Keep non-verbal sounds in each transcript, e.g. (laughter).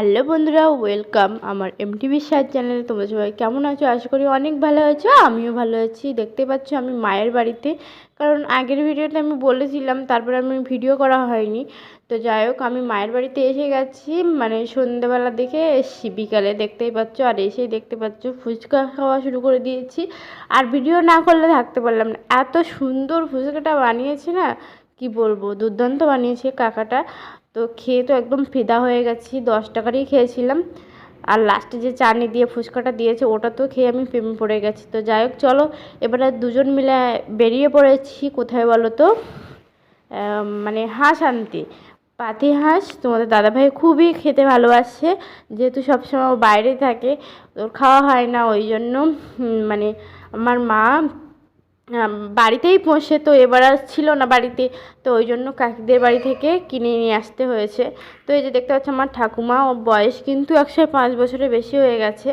Hello বন্ধুরা welcome আমার M MTV সার চ্যানেলে তোমরা সবাই কেমন আছো? আশা করি অনেক ভালো আছো, আমিও ভালো আছি। দেখতে পাচ্ছ আমি মায়ের বাড়িতে। কারণ আগের ভিডিওতে আমি বলেছিলাম, তারপরে আমি ভিডিও করা হয়নি। তো যাই হোক, আমি মায়ের বাড়িতে এসে গেছি। মানে সন্ধ্যেবেলা দেখে এসছি, বিকালে দেখতেই পাচ্ছ। আর এসেই দেখতে পাচ্ছ, ফুচকা খাওয়া শুরু করে দিয়েছি। আর ভিডিও না করলে থাকতে পারলাম না। এত সুন্দর ফুচকাটা বানিয়েছে না, কি বলব? দুর্দান্ত বানিয়েছে কাকাটা। তো খেয়ে তো একদম ফিদা হয়ে গেছি, দশ টাকারই খেয়েছিলাম। আর লাস্টে যে চাটনি দিয়ে ফুচকাটা দিয়েছে, ওটা তো খেয়ে আমি প্রেমে পড়ে গেছি। তো যাই হোক, চলো, এবারে দুজন মিলে বেরিয়ে পড়েছি, কোথায় বলো তো? মানে হাঁস আনতে। পাতি হাঁস তোমাদের দাদাভাই খুবই খেতে ভালোবাসে, যেহেতু সবসময় বাইরে থাকে, ওর খাওয়া হয় না, ওই জন্য মানে আমার মা বাড়িতেই পোষে তো এবার আর ছিল না বাড়িতে, তো ওই জন্য কাকিদের বাড়ি থেকে কিনে নিয়ে আসতে হয়েছে। তো এই যে দেখতে পাচ্ছ আমার ঠাকুমা ও বয়স কিন্তু একশো পাঁচ বছরের বেশি হয়ে গেছে।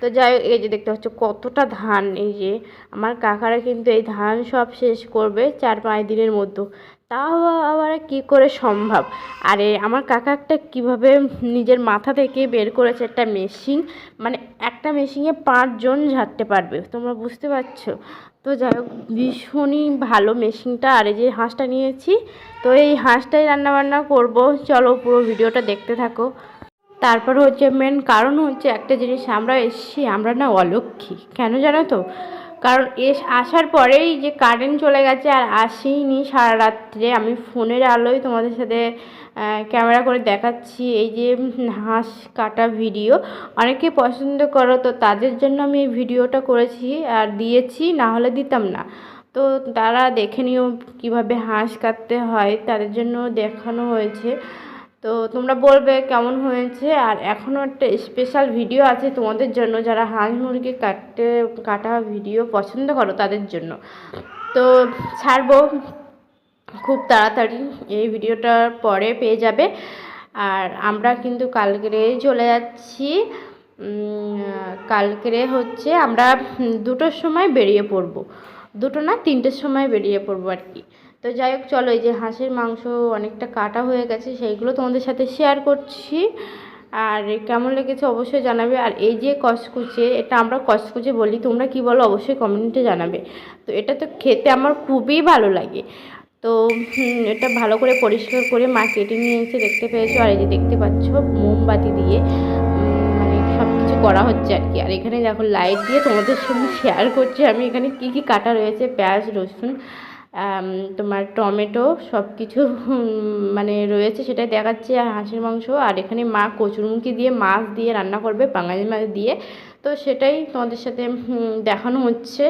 তো যাই এই যে দেখতে পাচ্ছ কতটা ধান এই যে। আমার কাকারা কিন্তু এই ধান সব শেষ করবে চার পাঁচ দিনের মধ্যে। তাও আবার কি করে সম্ভব? আরে আমার কাকা একটা কীভাবে নিজের মাথা থেকে বের করেছে একটা মেশিন মানে একটা মেশিনে পাঁচজন ঝাড়তে পারবে, তোমরা বুঝতে পারছ? তো যাই হোক, ভীষণই ভালো মেশিনটা। আর এই যে হাঁসটা নিয়েছি, তো এই হাঁসটাই রান্নাবান্না করব। চলো পুরো ভিডিওটা দেখতে থাকো। তারপর হচ্ছে মেন কারণ হচ্ছে একটা জিনিস, আমরা এসছি, আমরা না অলক্ষী। কেন জানো তো? কারণ এস, আসার পরেই যে কারেন্ট চলে গেছে আর আসেইনি সারা রাত্রে, আমি ফোনের আলোয় তোমাদের সাথে ক্যামেরা করে দেখাচ্ছি এই যে হাঁস কাটা ভিডিও। অনেকে পছন্দ করো, তো তাদের জন্য আমি এই ভিডিওটা করেছি আর দিয়েছি, না হলে দিতাম না। তো তারা দেখে নিও কীভাবে হাঁস কাটতে হয়, তাদের জন্য দেখানো হয়েছে। তো তোমরা বলবে কেমন হয়েছে, আর এখনও একটা স্পেশাল ভিডিও আছে তোমাদের জন্য, যারা হাঁস মুরগি কাটতে, কাটা ভিডিও পছন্দ করো তাদের জন্য। তো ছাড়বো। খুব তাড়াতাড়ি এই ভিডিওটার পরে পেয়ে যাবে। আর আমরা কিন্তু কালকেরে চলে যাচ্ছি। কালকেরে হচ্ছে আমরা দুটোর সময় বেরিয়ে পড়ব। দুটো না তিনটের সময় বেরিয়ে পড়ব আর কি। তো যাই হোক, চলো এই যে হাঁসের মাংস অনেকটা কাটা হয়ে গেছে, সেইগুলো তোমাদের সাথে শেয়ার করছি। আর কেমন লেগেছে অবশ্যই জানাবে। আর এই যে কচকুচে, এটা আমরা কচকুচে বলি, তোমরা কি বলো অবশ্যই কমেন্টে জানাবে। তো এটা তো খেতে আমার খুবই ভালো লাগে। তো এটা ভালো করে পরিষ্কার করে মা কেটে নিয়ে এসে দেখতে পেয়েছ। আর এই যে দেখতে পাচ্ছ, মোমবাতি দিয়ে মানে সব কিছু করা হচ্ছে আর কি। আর এখানে দেখো লাইট দিয়ে তোমাদের সঙ্গে শেয়ার করছি আমি। এখানে কি কি কাটা রয়েছে? পেঁয়াজ, রসুন তোমার টমেটো সব কিছু মানে রয়েছে সেটাই দেখাচ্ছে, আর হাঁসের মাংস। আর এখানে মা কচুরমুখি দিয়ে মাছ দিয়ে রান্না করবে, বাঙালি মাছ দিয়ে। তো সেটাই তোমাদের সাথে দেখানো হচ্ছে।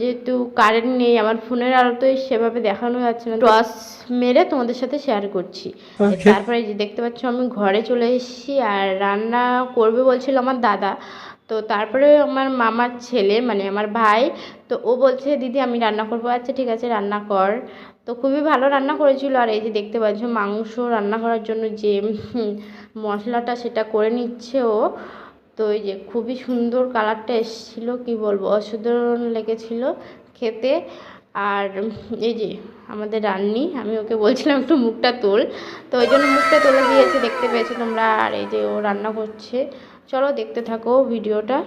যেহেতু কারেন্ট নেই আমার ফোনের আলোতে সেভাবে দেখানো যাচ্ছে না। টস মেরে তোমাদের সাথে শেয়ার করছি। তারপরে যে দেখতে পাচ্ছ আমি ঘরে চলে এসেছি আর রান্না করবে বলছিল আমার দাদা। তো তারপরে আমার মামার ছেলে মানে আমার ভাই তো ও বলছে দিদি আমি রান্না করব। আচ্ছা ঠিক আছে রান্না কর। তো খুবই ভালো রান্না করেছিল। আর এই যে দেখতে পাচ্ছ মাংস রান্না করার জন্য যে মশলাটা সেটা করে নিচ্ছে ও। তো এই যে খুবই সুন্দর কালারটা এসেছিল, কি বলব, অসাধারণ লেগেছিল খেতে। আর এই যে আমাদের রান্নি, আমি ওকে বলছিলাম একটু মুখটা তোল। তো ওই জন্য মুখটা তুলে দিয়েছে, দেখতে পেয়েছ তোমরা। আর এই যে ও রান্না করছে। চলো দেখতে থাকো ভিডিওটা।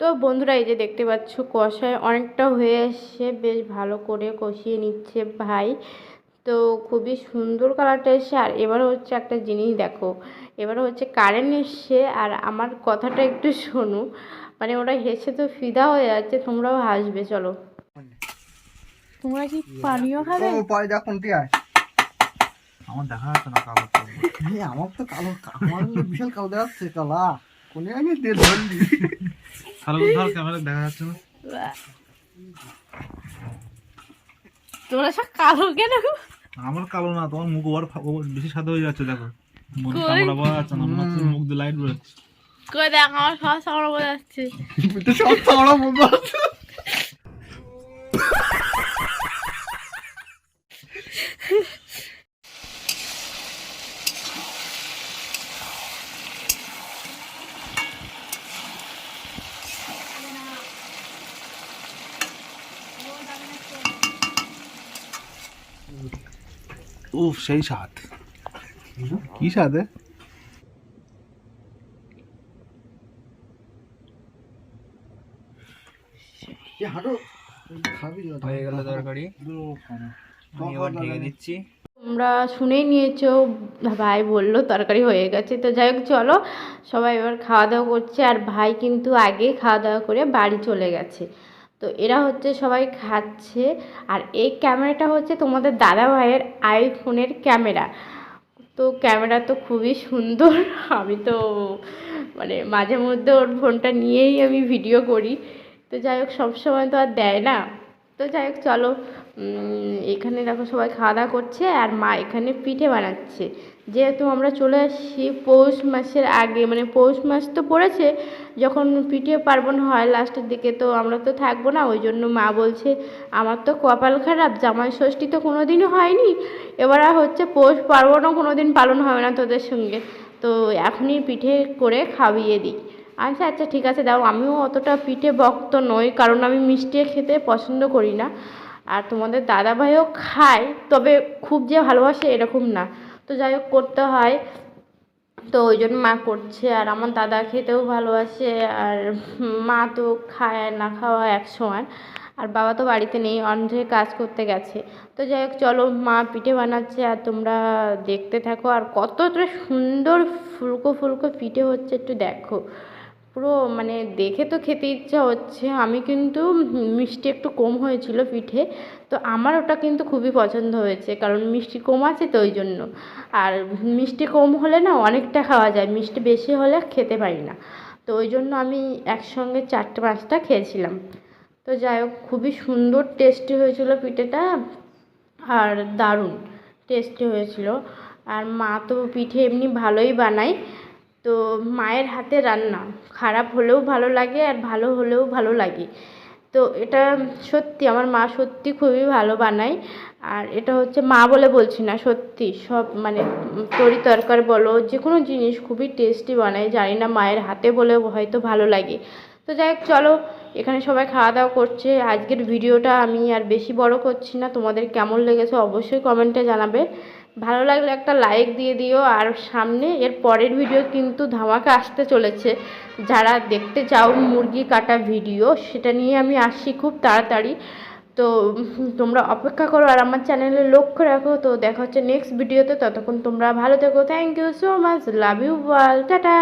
তো বন্ধুরা এই যে দেখতে পাচ্ছ কষায় অনেকটা হয়ে এসছে। বেশ ভালো করে কষিয়ে নিচ্ছে ভাই। তো খুবই সুন্দর কালারটা এসছে। আর এবার হচ্ছে একটা জিনিস দেখো এবার হচ্ছে কারেন্ট এসছে। আর আমার কথাটা একটু শোনো মানে ওরা হেসে তো ফিদা হয়ে যাচ্ছে তোমরাও হাসবে চলো। তোমরা কি পানীয় খাবে? ও পরে যা কোনটি আয়। আমার দেখা যাচ্ছে না কালো কালো। আমার তো কালো আমার বিশাল কালো দেখাচ্ছে কালা। কোনে আমি দিয়ে ধরলি। কালো ধর ক্যামেরা দেখা যাচ্ছে না। তোমরা সব কালো কেন আমার কালো না তোমার মুখ ওভার বেশি সাদা হয়ে যাচ্ছে দেখো। না মনে হচ্ছে মুখ দিয়ে লাইট বেরোচ্ছে। কই দেখ আমার সব তো উফ সেই স্বাদ। কি স্বাদ এ? এ হাঁটো। খাবি না হয়ে গেল তরকারি। আমি এবার ঢেকে দিচ্ছি। তোমরা শুনেই নিয়েছো ভাই বলল তরকারি হয়ে গেছে। তো যাই হোক চলো। সবাই এবার খাওয়া দাওয়া করছে আর ভাই কিন্তু আগে খাওয়া দাওয়া করে বাড়ি চলে গেছে। তো এরা হচ্ছে সবাই খাচ্ছে। আর এই ক্যামেরাটা হচ্ছে তোমাদের দাদা ভাইয়ের আইফোনের ক্যামেরা। তো ক্যামেরা তো খুবই সুন্দর। (laughs) আমি তো মানে মাঝে মধ্যে ওর ফোনটা নিয়েই আমি ভিডিও করি। তো যাই হোক সবসময় তো আর দেয় না। তো যাই হোক, চলো। এখানে দেখো সবাই খাওয়া দাওয়া করছে আর মা এখানে পিঠে বানাচ্ছে। যেহেতু আমরা চলে আসছি পৌষ মাসের আগে মানে পৌষ মাস তো পড়েছে, যখন পিঠে পার্বণ হয় লাস্টের দিকে তো আমরা তো থাকব না, ওই জন্য মা বলছে, আমার তো কপাল খারাপ, জামাই ষষ্ঠী তো কোনো দিনও হয়নি, এবার হচ্ছে পৌষ পার্বণও কোনো দিন পালন হবে না তোদের সঙ্গে। তো এখনই পিঠে করে খাইয়ে দিই। আচ্ছা আচ্ছা ঠিক আছে, দাও, আমিও অতটা পিঠে ভক্ত নই, কারণ আমি মিষ্টি খেতে পছন্দ করি না। আর তোমাদের দাদাভাইও খায়, তবে খুব যে ভালোবাসে এরকম না। তো যাই হোক, করতে হয়। তো ওই জন্য মা করছে। আর আমার দাদা খেতেও ভালোবাসে। আর মা তো খায় না খাওয়া এক সমান আর বাবা তো বাড়িতে নেই, অন্ধ্রে কাজ করতে গেছে। তো যাই হোক, চলো মা পিঠে বানাচ্ছে। আর তোমরা দেখতে থাকো। আর কতটা সুন্দর ফুলকো ফুলকো পিঠে হচ্ছে, একটু দেখো। পুরো মানে দেখে তো খেতে ইচ্ছা হচ্ছে। আমি কিন্তু মিষ্টি একটু কম হয়েছিল পিঠে, তো আমার ওটা কিন্তু খুবই পছন্দ হয়েছে, কারণ মিষ্টি কম আছে তো ওই জন্য। আর মিষ্টি কম হলে না অনেকটা খাওয়া যায়, মিষ্টি বেশি হলে খেতে পারি না। তো ওই জন্য আমি একসঙ্গে চারটে পাঁচটা খেয়েছিলাম। তো যাই হোক, খুবই সুন্দর টেস্টি হয়েছিল পিঠেটা আর দারুণ টেস্টি হয়েছিল। আর মা তো পিঠে এমনি ভালোই বানায়। তো মায়ের হাতে রান্না। খারাপ হলেও ভালো লাগে আর ভালো হলেও ভালো লাগে। তো এটা সত্যি, আমার মা সত্যি খুবই ভালো বানায়। আর এটা হচ্ছে মা বলে বলছি না, সত্যি। সব মানে তরি তরকার বলো যে কোনো জিনিস খুবই টেস্টি বানায়। জানি না মায়ের হাতে বলে হয়তো ভালো লাগে। তো যাই হোক, চলো, এখানে সবাই খাওয়া দাওয়া করছে। আজকের ভিডিওটা আমি আর বেশি বড় করছি না। তোমাদের কেমন লেগেছে অবশ্যই কমেন্টে জানাবে। ভালো লাগলে একটা লাইক দিয়ে দিও। আর সামনে এর পরের ভিডিও কিন্তু ধামাকা আসতে চলেছে। যারা দেখতে চাও মুরগি কাটা ভিডিও সেটা নিয়ে আমি আসছি খুব তাড়াতাড়ি। তো, তোমরা অপেক্ষা করো আর আমার চ্যানেলে লক্ষ্য রাখো। তো দেখা হচ্ছে নেক্সট ভিডিওতে ততক্ষণ তোমরা ভালো থেকো। Thank you so much love you wall tata